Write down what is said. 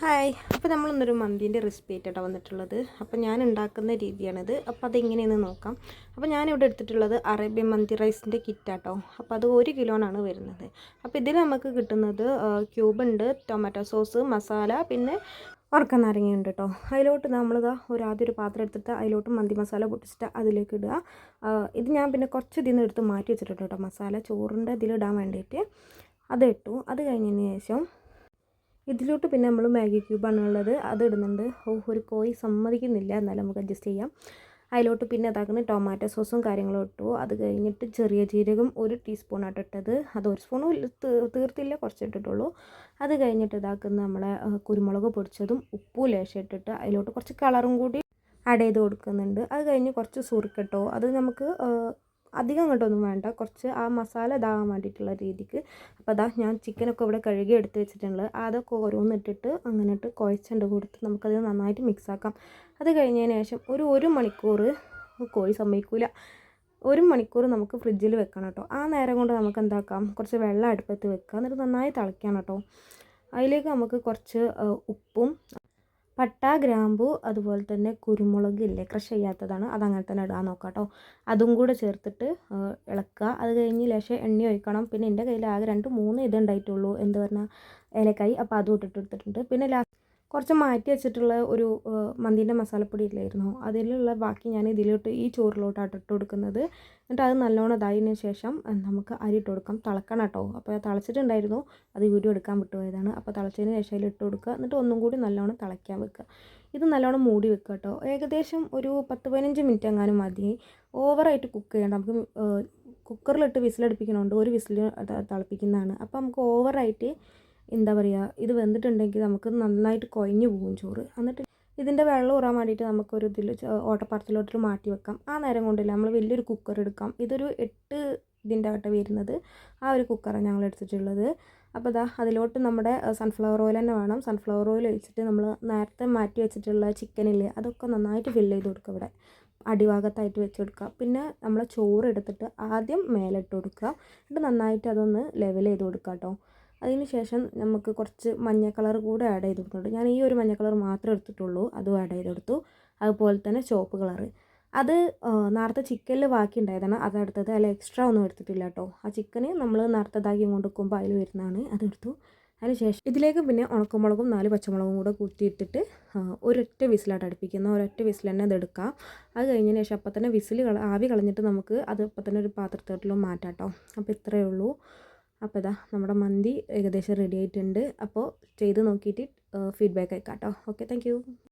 Hi. അപ്പോൾ നമ്മളിന്നൊരു മന്തിന്റെ recipe ആയിട്ടാണ് വന്നിട്ടുള്ളത്. അപ്പോൾ ഞാൻ ഉണ്ടാക്കുന്ന രീതിയാണിത്. അപ്പോൾ അതെങ്ങനെയെന്ന് നോക്കാം. അപ്പോൾ ഞാനിവിടെ എടുത്തിട്ടുള്ളത് അറേബ്യൻ മന്തി റൈസിന്റെ കിറ്റാട്ടോ. അപ്പോൾ അത് ഒരു കിലോനാണ് വരുന്നത്. അപ്പോൾ ഇതിൽ നമുക്ക് കിട്ടുന്നത് ക്യൂബുണ്ട് ടൊമാറ്റോ സോസ് മസാല പിന്നെ ഉറക്ക നാരങ്ങയുണ്ട് കേട്ടോ അതിലോട്ട് നമ്മളിതാ ഒരു ആദ്യം ഒരു പാത്രം എടുത്തിട്ട് അതിലോട്ട് മന്തി മസാല പൊട്ടിച്ചിട്ട് അതിലേക്ക് ഇടുക. ഇത് ഞാൻ പിന്നെ കുറച്ച് ഇതിൽ നിന്ന് എടുത്ത് മാറ്റി വെച്ചിട്ടുണ്ട് കേട്ടോ മസാല ചോറിന്റെ ഇതിലിടാൻ വേണ്ടിയിട്ട്. അത് ഇട്ടു. അത് കഴിഞ്ഞതിന് ശേഷം ഇതിലോട്ട് പിന്നെ നമ്മൾ മാഗി ക്യൂബാണ് ഉള്ളത് അത് ഇടുന്നുണ്ട്. ഓ ഒരു കോഴി സമ്മതിക്കുന്നില്ല. എന്നാലും നമുക്ക് അഡ്ജസ്റ്റ് ചെയ്യാം. അതിലോട്ട് പിന്നെ അതാക്കുന്ന ടൊമാറ്റോ സോസും കാര്യങ്ങളും ഇട്ടു. അത് കഴിഞ്ഞിട്ട് ചെറിയ ജീരകം ഒരു ടീസ്പൂണായിട്ട് ഇട്ടത്. അത് ഒരു സ്പൂണും തീർത്തില്ല. കുറച്ച് ഇട്ടിട്ടുള്ളൂ. അത് കഴിഞ്ഞിട്ട് ഇതാക്കുന്ന നമ്മളെ കുരുമുളക് പൊടിച്ചതും ഉപ്പും ലേശം ഇട്ടിട്ട് അതിലോട്ട് കുറച്ച് കളറും കൂടി ആഡ് ചെയ്ത് കൊടുക്കുന്നുണ്ട്. അത് കഴിഞ്ഞ് കുറച്ച് സുറുക്കട്ടോ അത് നമുക്ക് അധികം അങ്ങോട്ടൊന്നും വേണ്ട. കുറച്ച് ആ മസാല ഇതാകാൻ വേണ്ടിയിട്ടുള്ള രീതിക്ക്. അപ്പോൾ അതാ ഞാൻ ചിക്കനൊക്കെ ഇവിടെ കഴുകി എടുത്ത് വെച്ചിട്ടുണ്ട്. അതൊക്കെ ഓരോന്നിട്ടിട്ട് അങ്ങനെ ഇട്ട് കുഴച്ചുണ്ട് കൊടുത്ത് നമുക്കത് നന്നായിട്ട് മിക്സാക്കാം അത് കഴിഞ്ഞതിന് ശേഷം ഒരു ഒരു മണിക്കൂർ കോഴി സമ്മതിക്കൂല ഒരു മണിക്കൂർ നമുക്ക് ഫ്രിഡ്ജിൽ വെക്കണം കേട്ടോ ആ നേരം കൊണ്ട് നമുക്ക് എന്താക്കാം? കുറച്ച് വെള്ളം അടുപ്പത്ത് വെക്കുക. എന്നിട്ട് നന്നായി തിളയ്ക്കണം കേട്ടോ അതിലേക്ക് നമുക്ക് കുറച്ച് ഉപ്പും പട്ട ഗ്രാമ്പു അതുപോലെ തന്നെ കുരുമുളക് ഇല്ലേ? ക്രഷ് ചെയ്യാത്തതാണ്. അതങ്ങനെ തന്നെ ഇടാൻ നോക്കാം കേട്ടോ അതും കൂടെ ചേർത്തിട്ട് ഇളക്കുക അത് കഴിഞ്ഞ് ലേശം എണ്ണ ഒഴിക്കണം. പിന്നെ എന്റെ കയ്യിൽ ആകെ രണ്ട് മൂന്ന് ഇതുണ്ടായിട്ടുള്ളൂ. എന്ത് പറഞ്ഞാൽ ഏലക്കായി. അപ്പോൾ അതും ഇട്ടിട്ട് എടുത്തിട്ടുണ്ട്. പിന്നെ ലാസ്റ്റ് കുറച്ച് മാറ്റി വെച്ചിട്ടുള്ള ഒരു മന്തിന്റെ മസാലപ്പൊടി ഇല്ലായിരുന്നു. അതിലുള്ള ബാക്കി ഞാൻ ഇതിലോട്ട് ഈ ചോറിലോട്ടാണ് ഇട്ട് കൊടുക്കുന്നത്. എന്നിട്ട് അത് നല്ലോണം ഇതായതിനു ശേഷം നമുക്ക് അരി ഇട്ട് കൊടുക്കാം. തിളക്കണം കേട്ടോ. അപ്പോൾ തിളച്ചിട്ടുണ്ടായിരുന്നു. അത് വീഡിയോ എടുക്കാൻ വിട്ടുപോയതാണ്. അപ്പോൾ തിളച്ചതിന് ശേഷം അതിൽ ഇട്ട് കൊടുക്കുക. എന്നിട്ട് ഒന്നും കൂടി നല്ലോണം തിളയ്ക്കാൻ വെക്കുക. ഇത് നല്ലോണം മൂടി വെക്കുക കേട്ടോ. ഏകദേശം ഒരു പത്ത് പതിനഞ്ച് മിനിറ്റ് എങ്ങാനും മതി. ഓവറായിട്ട് കുക്ക് ചെയ്യണ്ട. നമുക്ക് കുക്കറിലിട്ട് വിസിലടുപ്പിക്കണമുണ്ട് ഒരു വിസിൽ തിളപ്പിക്കുന്നതാണ്. അപ്പോൾ നമുക്ക് ഓവറായിട്ട് എന്താ പറയുക ഇത് വെന്തിട്ടുണ്ടെങ്കിൽ നമുക്ക് നന്നായിട്ട് കുഴഞ്ഞു പോകും ചോറ്. എന്നിട്ട് ഇതിന്റെ വെള്ളം ഊറാൻ വേണ്ടിയിട്ട് നമുക്കൊരു ഇതിൽ ഓട്ടപ്പാത്രത്തിലോട്ട് മാറ്റി വെക്കാം. ആ നേരം കൊണ്ടില്ല നമ്മൾ വലിയൊരു കുക്കർ എടുക്കാം. ഇതൊരു എട്ട് ഇതിന്റെ ആട്ടെ വരുന്നത്. ആ ഒരു കുക്കറാണ് ഞങ്ങൾ എടുത്തിട്ടുള്ളത്. അപ്പോൾ ഇതാ അതിലോട്ട് നമ്മുടെ സൺഫ്ലവർ ഓയിൽ തന്നെ വേണം. സൺഫ്ലവർ ഓയിൽ ഒഴിച്ചിട്ട് നമ്മൾ നേരത്തെ മാറ്റി വെച്ചിട്ടുള്ള ചിക്കനില്ലേ അതൊക്കെ നന്നായിട്ട് ഫില്ല് ചെയ്ത് കൊടുക്കുക ഇവിടെ. അടിഭാഗത്തായിട്ട് വെച്ച് കൊടുക്കുക. പിന്നെ നമ്മൾ ചോറ് എടുത്തിട്ട് ആദ്യം മേലിട്ട് കൊടുക്കുക. എന്നിട്ട് നന്നായിട്ട് അതൊന്ന് ലെവൽ ചെയ്ത് കൊടുക്കുക കേട്ടോ. അതിന് ശേഷം നമുക്ക് കുറച്ച് മഞ്ഞ കളർ കൂടെ ആഡ് ചെയ്ത് കൊടുക്കുന്നുണ്ട് ഞാൻ ഈ ഒരു മഞ്ഞ കളർ മാത്രമേ എടുത്തിട്ടുള്ളൂ. അതും ആഡ് ചെയ്ത് കൊടുത്തു അതുപോലെ തന്നെ ചുവപ്പ് കളറ്. അത് നേരത്തെ ചിക്കനിൽ ബാക്കി ഉണ്ടായതാണ്. അതെടുത്തത് അതിൽ എക്സ്ട്രാ ഒന്നും എടുത്തിട്ടില്ല കേട്ടോ. ആ ചിക്കന് നമ്മൾ നേരത്തെ ഇതാക്കി കൊണ്ട് വെക്കുമ്പോൾ അതിൽ വരുന്നതാണ്. അതെടുത്തു അതിനുശേഷം ഇതിലേക്ക് പിന്നെ ഉണക്കമുളകും നാല് പച്ചമുളകും കൂടെ കൂട്ടിയിട്ടിട്ട് ഒരൊറ്റ വിസിലായിട്ട് അടുപ്പിക്കുന്ന ഒരൊറ്റ വിസിൽ തന്നെ അതെടുക്കാം അത് കഴിഞ്ഞതിന് ശേഷം അപ്പം തന്നെ വിസിൽ ആവി കളഞ്ഞിട്ട് നമുക്ക് അത് അപ്പം തന്നെ ഒരു പാത്രത്തോട്ടിലും മാറ്റാം കേട്ടോ. അപ്പോൾ ഇത്രയേ ഉള്ളൂ. അപ്പോൾ ഇതാ നമ്മുടെ മന്തി ഏകദേശം റെഡി ആയിട്ടുണ്ട്. അപ്പോൾ ചെയ്ത് നോക്കിയിട്ട് ഫീഡ്ബാക്ക് അയക്കാം കേട്ടോ ഓക്കെ താങ്ക്